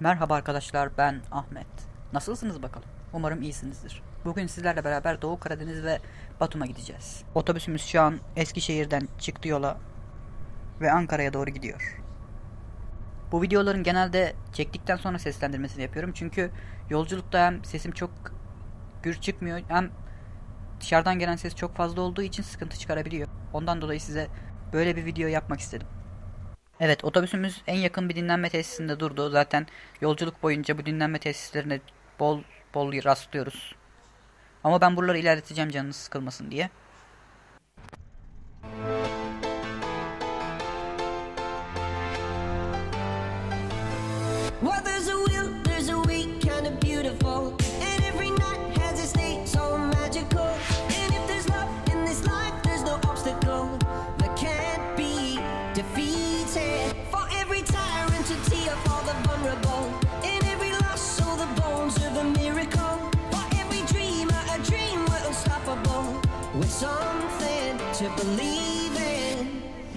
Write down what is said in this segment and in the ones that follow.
Merhaba arkadaşlar ben Ahmet. Nasılsınız bakalım? Umarım iyisinizdir. Bugün sizlerle beraber Doğu Karadeniz ve Batum'a gideceğiz. Otobüsümüz şu an Eskişehir'den çıktı yola ve Ankara'ya doğru gidiyor. Bu videoların genelde çektikten sonra seslendirmesini yapıyorum. Çünkü yolculukta hem sesim çok gür çıkmıyor hem dışarıdan gelen ses çok fazla olduğu için sıkıntı çıkarabiliyor. Ondan dolayı size böyle bir video yapmak istedim. Evet otobüsümüz en yakın bir dinlenme tesisinde durdu. Zaten yolculuk boyunca bu dinlenme tesislerine bol bol rastlıyoruz. Ama ben buraları ilerleteceğim canınız sıkılmasın diye. Believe.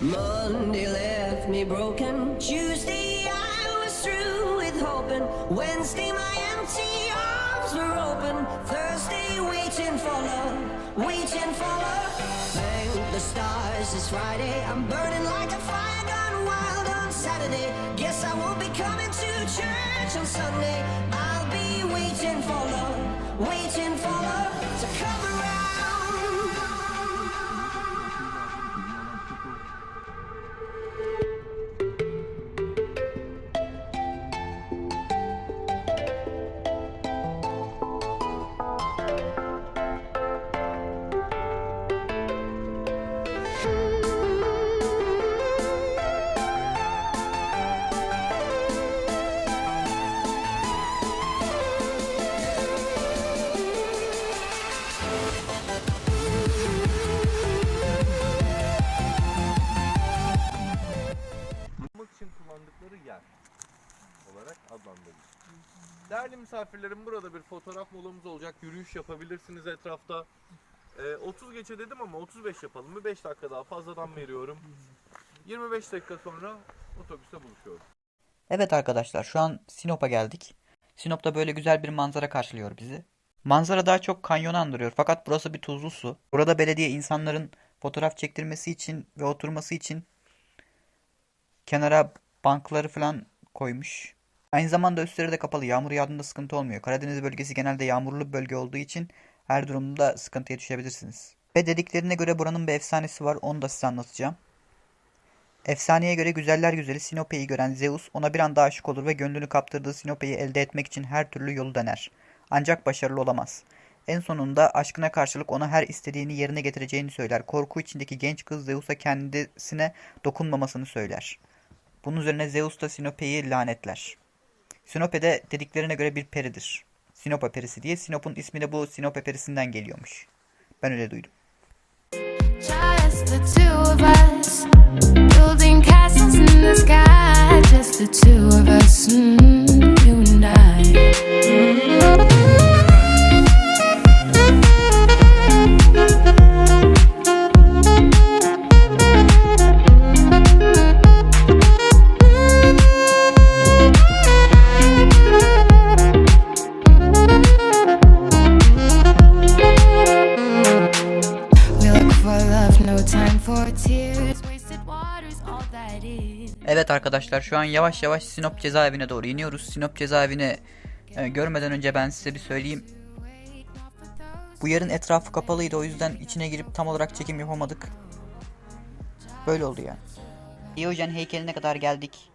Monday left me broken. Tuesday I was through with hoping. Wednesday my empty arms were open. Thursday waiting for love, waiting for love. Thank the stars it's Friday. I'm burning like a fire gone wild on Saturday. Guess I won't be coming to church on Sunday. I'll be waiting for love, waiting for love to come Değerli misafirlerim burada bir fotoğraf molamız olacak. Yürüyüş yapabilirsiniz etrafta. Ee, 30 geçe dedim ama 35 yapalım. Bir 5 dakika daha fazladan veriyorum. 25 dakika sonra otobüste buluşuyoruz. Evet arkadaşlar şu an Sinop'a geldik. Sinop'ta böyle güzel bir manzara karşılıyor bizi. Manzara daha çok kanyonu andırıyor fakat burası bir tuzlu su. Burada belediye insanların fotoğraf çektirmesi için ve oturması için kenara bankları falan koymuş. Aynı zamanda üstleri de kapalı. Yağmur yağdığında sıkıntı olmuyor. Karadeniz bölgesi genelde yağmurlu bir bölge olduğu için her durumda sıkıntıya düşebilirsiniz. Ve dediklerine göre buranın bir efsanesi var. Onu da size anlatacağım. Efsaneye göre güzeller güzeli Sinope'yi gören Zeus ona bir anda aşık olur ve gönlünü kaptırdığı Sinope'yi elde etmek için her türlü yolu dener. Ancak başarılı olamaz. En sonunda aşkına karşılık ona her istediğini yerine getireceğini söyler. Korku içindeki genç kız Zeus'a kendisine dokunmamasını söyler. Bunun üzerine Zeus da Sinope'yi lanetler. Sinope de dediklerine göre bir peridir. Sinopa perisi diye Sinop'un ismi de bu Sinope perisinden geliyormuş. Ben öyle duydum. Just the two of us, building castles in the sky. Just the two of us, mm, şu an yavaş yavaş Sinop cezaevine doğru iniyoruz. Sinop cezaevini e, görmeden önce ben size bir söyleyeyim. Bu yerin etrafı kapalıydı o yüzden içine girip tam olarak çekim yapamadık. Böyle oldu yani. Diyojen heykeline kadar geldik.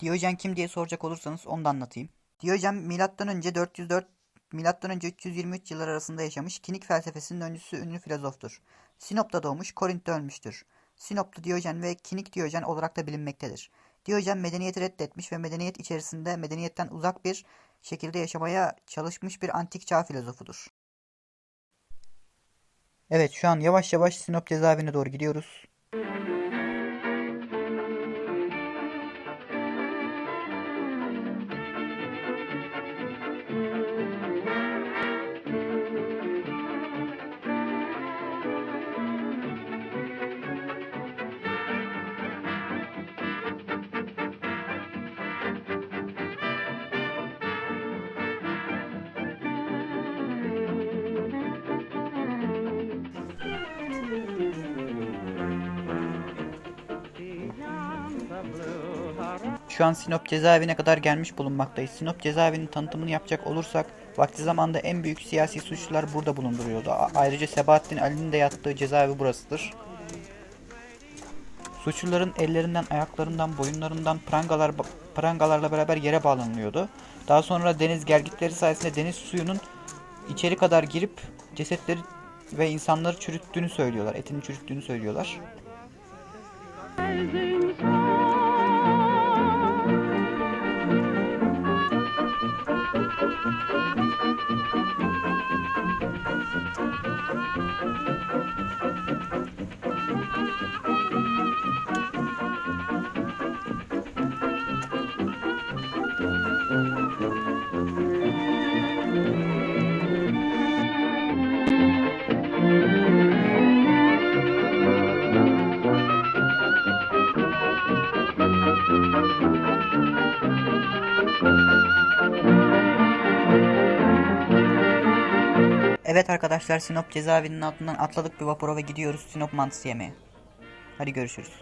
Diyojen kim diye soracak olursanız onu da anlatayım. Diyojen milattan önce 404 milattan önce 323 yıllar arasında yaşamış kinik felsefesinin öncüsü ünlü filozoftur. Sinop'ta doğmuş, Korint'te ölmüştür. Sinoplu Diyojen ve kinik Diyojen olarak da bilinmektedir. Diyojen medeniyeti reddetmiş ve medeniyet içerisinde medeniyetten uzak bir şekilde yaşamaya çalışmış bir antik çağ filozofudur. Evet şu an yavaş yavaş Sinop cezaevine doğru gidiyoruz. Şu an Sinop cezaevine kadar gelmiş bulunmaktayız. Sinop cezaevinin tanıtımını yapacak olursak vakti zamanında en büyük siyasi suçlular burada bulunduruyordu. A- ayrıca Sebahattin Ali'nin de yattığı cezaevi burasıdır. Suçluların ellerinden, ayaklarından, boyunlarından prangalar prangalarla beraber yere bağlanılıyordu. Daha sonra deniz gelgitleri sayesinde deniz suyunun içeri kadar girip cesetleri ve insanları çürüttüğünü söylüyorlar. Etini çürüttüğünü söylüyorlar. Evet arkadaşlar Sinop cezaevinin altından atladık bir vapura ve gidiyoruz Sinop mantısı yemeye. Hadi görüşürüz.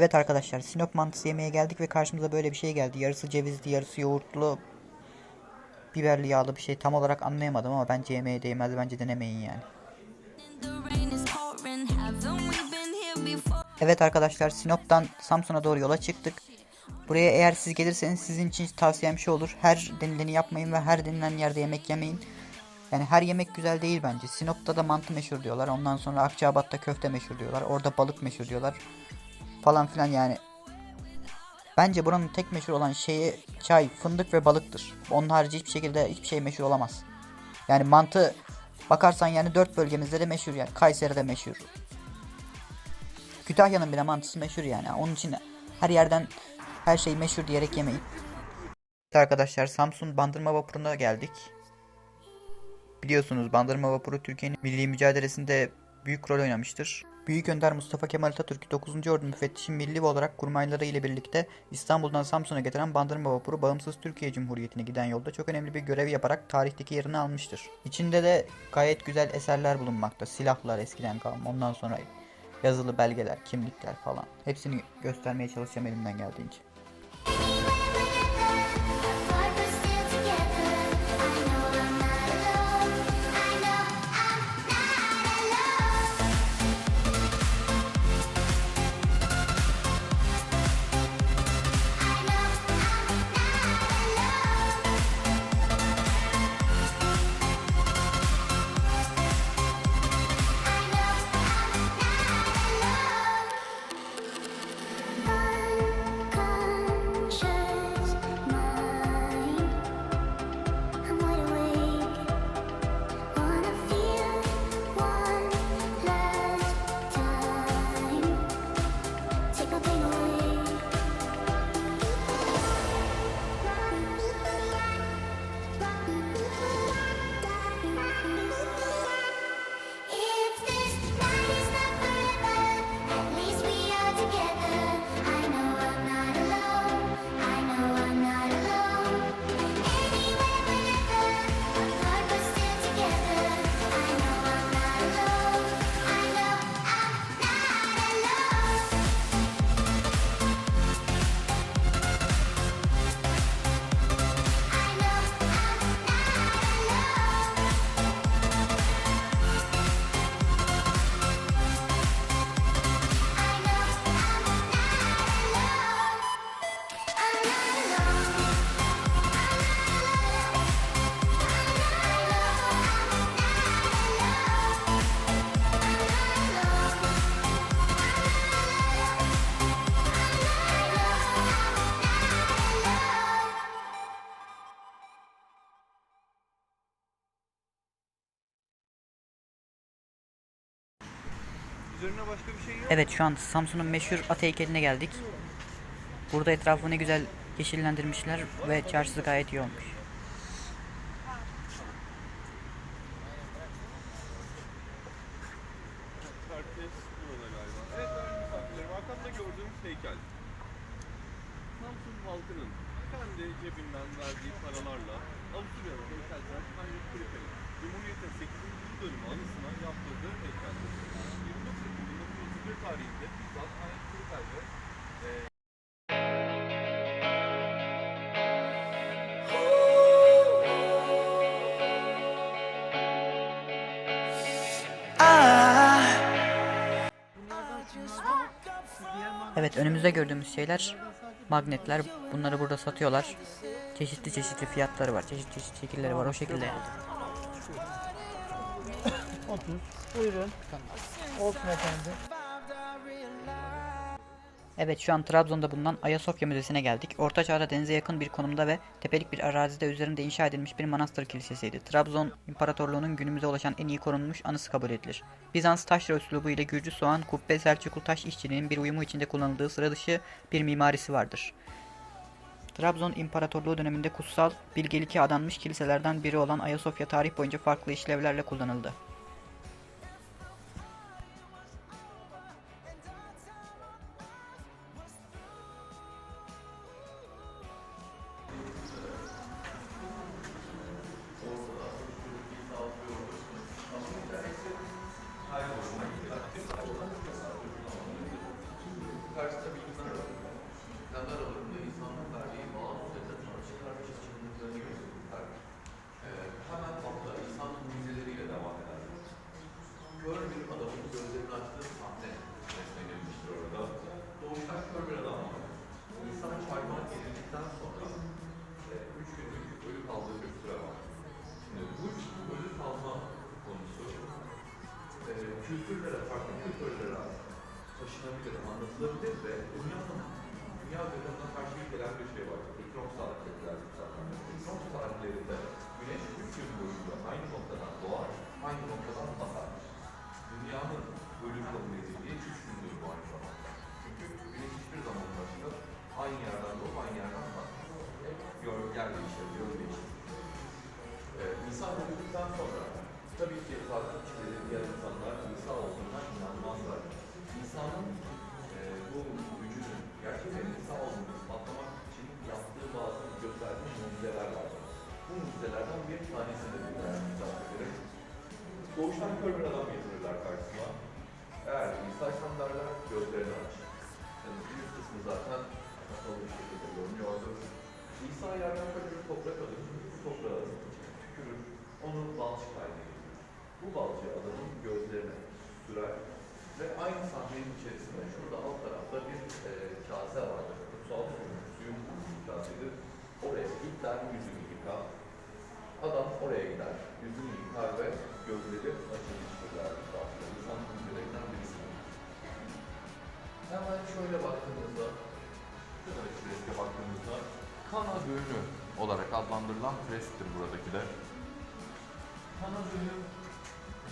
Evet arkadaşlar Sinop mantısı yemeye geldik ve karşımıza böyle bir şey geldi. Yarısı cevizli, yarısı yoğurtlu, biberli yağlı bir şey. Tam olarak anlayamadım ama bence yemeğe değmez. Bence denemeyin yani. Evet arkadaşlar Sinop'tan Samsun'a doğru yola çıktık. Buraya eğer siz gelirseniz sizin için tavsiyem şu olur. Her denileni yapmayın ve her denilen yerde yemek yemeyin. Yani her yemek güzel değil bence. Sinop'ta da mantı meşhur diyorlar. Ondan sonra Akçabat'ta köfte meşhur diyorlar. Orada balık meşhur diyorlar. Falan filan yani. Bence buranın tek meşhur olan şeyi çay, fındık ve balıktır. Onun harici hiçbir şekilde hiçbir şey meşhur olamaz. Yani mantı bakarsan yani dört bölgemizde de meşhur yani. Kayseri'de meşhur. Kütahya'nın bile mantısı meşhur yani. Onun için her yerden her şey meşhur diyerek yemeyin. Arkadaşlar Samsun Bandırma Vapuru'na geldik. Biliyorsunuz Bandırma Vapuru Türkiye'nin milli mücadelesinde büyük rol oynamıştır. Büyük Önder Mustafa Kemal Atatürk 9. Ordu Müfettişi Milli olarak kurmayları ile birlikte İstanbul'dan Samsun'a getiren Bandırma Vapuru bağımsız Türkiye Cumhuriyeti'ne giden yolda çok önemli bir görev yaparak tarihteki yerini almıştır. İçinde de gayet güzel eserler bulunmakta. Silahlar eskiden kalma. Ondan sonra yazılı belgeler, kimlikler falan. Hepsini göstermeye çalışacağım elimden geldiğince. Evet şu an Samsun'un meşhur at heykeline geldik. Burada etrafı ne güzel yeşillendirmişler ve çarşısı gayet iyi olmuş. Evet önümüzde gördüğümüz şeyler magnetler. Bunları burada satıyorlar. Çeşitli çeşitli fiyatları var. Çeşitli çeşitli şekilleri var o şekilde. yani. Evet şu an Trabzon'da bulunan Ayasofya Müzesi'ne geldik. Orta Çağ'da denize yakın bir konumda ve tepelik bir arazide üzerinde inşa edilmiş bir manastır kilisesiydi. Trabzon İmparatorluğu'nun günümüze ulaşan en iyi korunmuş anısı kabul edilir. Bizans taşra üslubu ile Gürcü soğan, kubbe, Selçuklu taş işçiliğinin bir uyumu içinde kullanıldığı sıra dışı bir mimarisi vardır. Trabzon İmparatorluğu döneminde kutsal, bilgelik'e adanmış kiliselerden biri olan Ayasofya tarih boyunca farklı işlevlerle kullanıldı. ಬಿಡೋದು adlandırılan fresktir buradaki de. Kana düğünü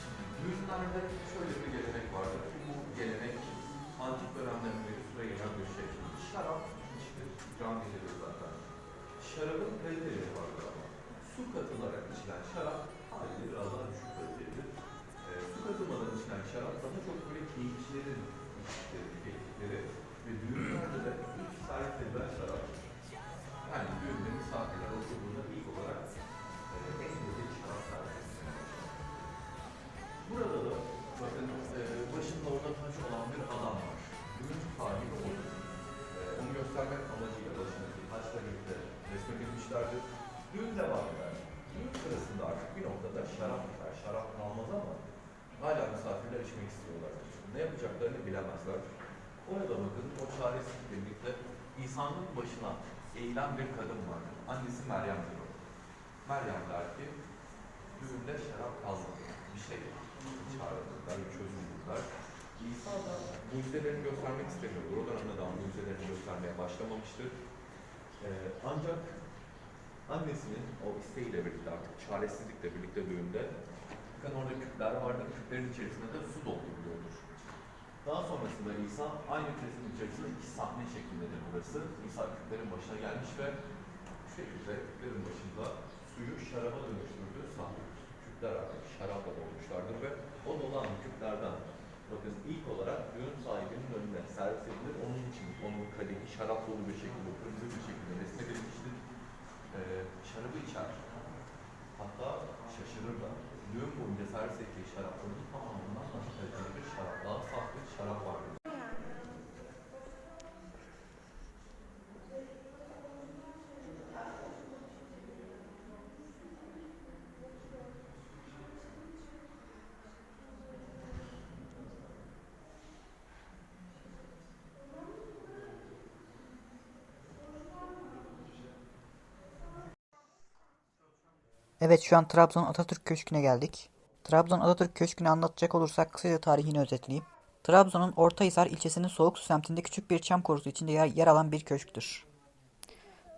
Şimdi düğünlerde şöyle bir gelenek vardır. Bu gelenek antik dönemden beri süre gelen bir şey. Şarap içilir, can edilir zaten. Şarabın kaliteleri vardır ama. Su katılarak içilen şarap haliyle biraz daha düşük kalitelidir. Ee, su katılmadan içilen şarap daha çok böyle keyifçilerin içtikleri, tükettikleri ve düğünlerde de ilk edilen şarap. Çaresizlikle birlikte İsa'nın başına eğilen bir kadın var. Annesi Meryem'dir o. Meryem der ki düğünde şarap kalmadı. Bir şey çağırdılar, bir çözüm buldular. İsa da mucizelerini göstermek istemiyordu. O dönemde daha mucizelerini göstermeye başlamamıştır. Ee, ancak annesinin o isteğiyle birlikte artık çaresizlikle birlikte düğünde bakın orada küpler vardır. Küplerin içerisinde de su dolduruluyordur. Daha sonrasında İsa aynı küresin içerisinde iki sahne şeklindedir burası. İsa küplerin başına gelmiş ve şu şekilde küplerin başında suyu şaraba dönüştürdüğü sahnedir. Küpler artık şarapla dolmuşlardır ve o dolan küplerden bakın ilk olarak ürün sahibinin önüne servis edilir. Onun için onun kadehi şarap dolu bir şekilde, kırmızı bir şekilde resmedilmiştir. Ee, şarabı içer. Hatta şaşırır da. Düğün boyunca servis ettiği şarapların tamamından kaliteli bir şarap, daha şarap vardır. Evet şu an Trabzon Atatürk Köşkü'ne geldik. Trabzon Atatürk Köşkü'nü anlatacak olursak kısaca tarihini özetleyeyim. Trabzon'un Ortahisar ilçesinin Soğuksu semtinde küçük bir çam korusu içinde yer, yer alan bir köşktür.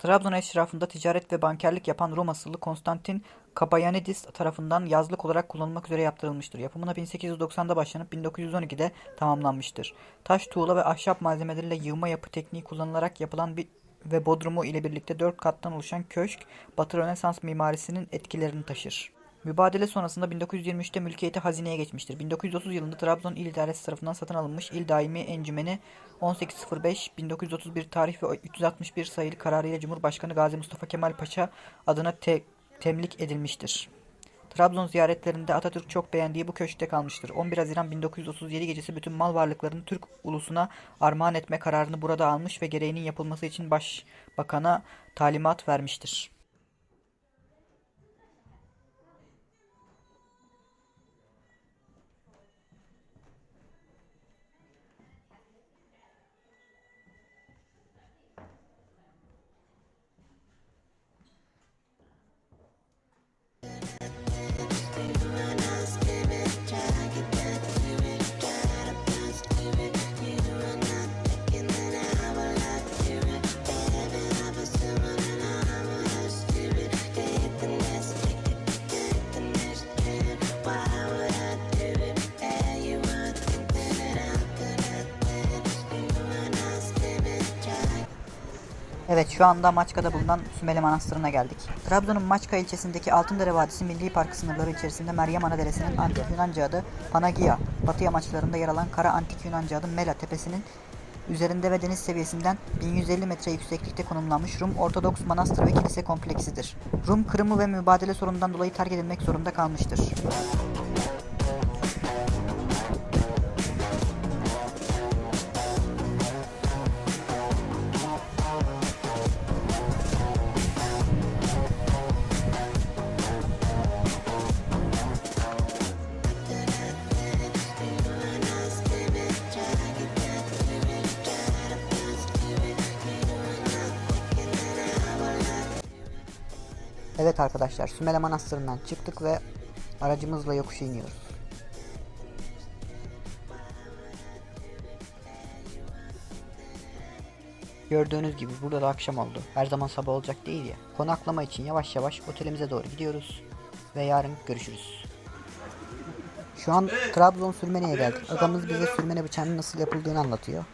Trabzon eşrafında ticaret ve bankerlik yapan Rum asıllı Konstantin Kabayanidis tarafından yazlık olarak kullanılmak üzere yaptırılmıştır. Yapımına 1890'da başlanıp 1912'de tamamlanmıştır. Taş, tuğla ve ahşap malzemeleriyle yığma yapı tekniği kullanılarak yapılan bir ve bodrumu ile birlikte dört kattan oluşan köşk, Batı Rönesans mimarisinin etkilerini taşır. Mübadele sonrasında 1923'te mülkiyeti hazineye geçmiştir. 1930 yılında Trabzon İl İdaresi tarafından satın alınmış İl Daimi Encümeni 1805-1931 tarih ve 361 sayılı kararıyla Cumhurbaşkanı Gazi Mustafa Kemal Paşa adına te- temlik edilmiştir. Trabzon ziyaretlerinde Atatürk çok beğendiği bu köşkte kalmıştır. 11 Haziran 1937 gecesi bütün mal varlıklarını Türk ulusuna armağan etme kararını burada almış ve gereğinin yapılması için başbakana talimat vermiştir. Evet şu anda Maçka'da bulunan Sümele Manastırı'na geldik. Trabzon'un Maçka ilçesindeki Altındere Vadisi Milli Parkı sınırları içerisinde Meryem Ana Deresi'nin antik Yunanca adı Panagia, batı yamaçlarında yer alan Kara Antik Yunanca adı Mela Tepesi'nin üzerinde ve deniz seviyesinden 1150 metre yükseklikte konumlanmış Rum Ortodoks Manastır ve Kilise kompleksidir. Rum kırımı ve mübadele sorunundan dolayı terk edilmek zorunda kalmıştır. Arkadaşlar Sümele Manastırı'ndan çıktık ve aracımızla yokuşa iniyoruz. Gördüğünüz gibi burada da akşam oldu. Her zaman sabah olacak değil ya. Konaklama için yavaş yavaş otelimize doğru gidiyoruz. Ve yarın görüşürüz. Şu an Trabzon sürmeneye geldik. Agamız bize sürmene bıçağının nasıl yapıldığını anlatıyor.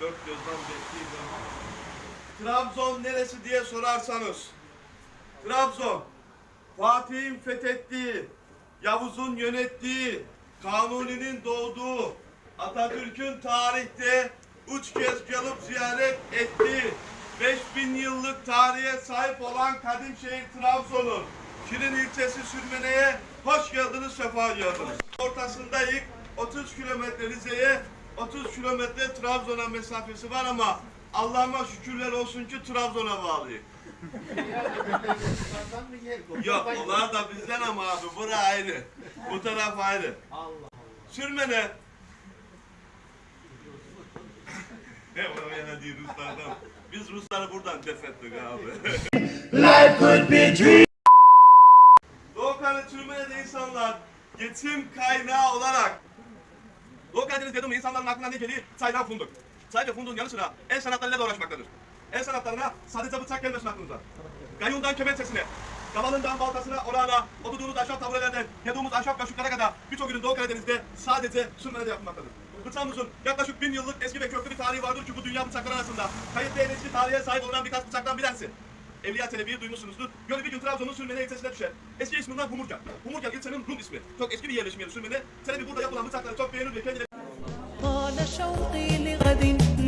Dört gözden bekliyorum. Trabzon neresi diye sorarsanız. Trabzon, Fatih'in fethettiği, Yavuz'un yönettiği, Kanuni'nin doğduğu, Atatürk'ün tarihte üç kez gelip ziyaret ettiği, 5000 yıllık tarihe sahip olan kadim şehir Trabzon'un Şirin ilçesi Sürmene'ye hoş geldiniz, sefa geldiniz. Ortasındayız, 30 kilometre Rize'ye, 30 kilometre Trabzon'a mesafesi var ama Allah'ıma şükürler olsun ki Trabzon'a bağlıyız. Yok onlar da bizden ama abi bura ayrı. Bu taraf ayrı. Sürmene. Ne var ya değil Ruslardan. Biz Rusları buradan def ettik abi. Doğu Karadeniz Sürmene'de insanlar geçim kaynağı olarak Doğu Karadeniz dedim insanların aklına ne geliyor? Çaydan funduk. Ve funduğun yanı sıra el sanatlarıyla da uğraşmaktadır. El sanatlarına sadece bıçak gelmesin aklınıza. Gayundan kemer sesine, kavalından baltasına, orağına, oturduğunuz ahşap taburelerden, yediğimiz ahşap kaşıklara kadar birçok ürün Doğu Karadeniz'de sadece Sürmene'de yapılmaktadır. Bıçağımızın yaklaşık bin yıllık eski ve köklü bir tarihi vardır ki bu dünya bıçakları arasında kayıtlı en eski tarihe sahip olan birkaç bıçaktan tanesi. Evliya Çelebi'yi duymuşsunuzdur. Gölü bir gün Trabzon'un Sürmene ilçesine düşer. Eski isminden Humurgel. Humurgel ilçenin Rum ismi. Çok eski bir yerleşim yeri Sürmene. Çelebi burada yapılan bıçakları çok beğenir ve kendine طال شوقي لغد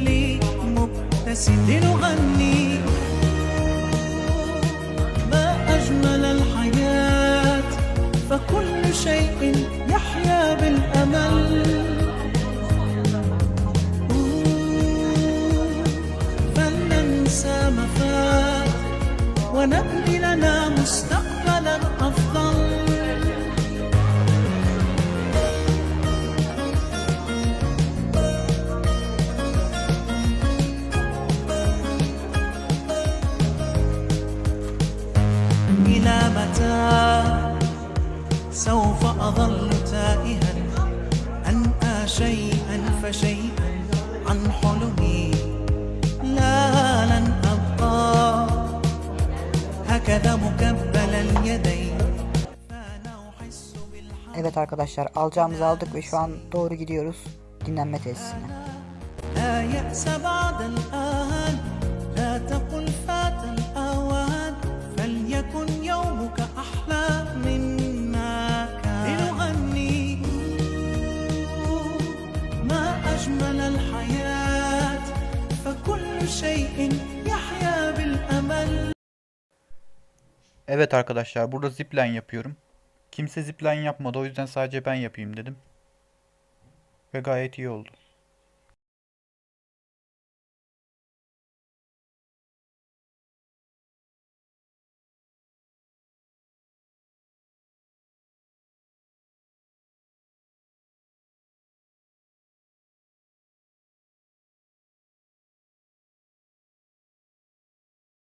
لي مبتسم لنغني ما أجمل الحياة فكل شيء يحيا بالأمل فلننسى ما فات nawanap nila na musta. Evet arkadaşlar alacağımızı aldık ve şu an doğru gidiyoruz dinlenme tesisine. Evet arkadaşlar burada zipline yapıyorum. Kimse zipline yapmadı o yüzden sadece ben yapayım dedim. Ve gayet iyi oldu.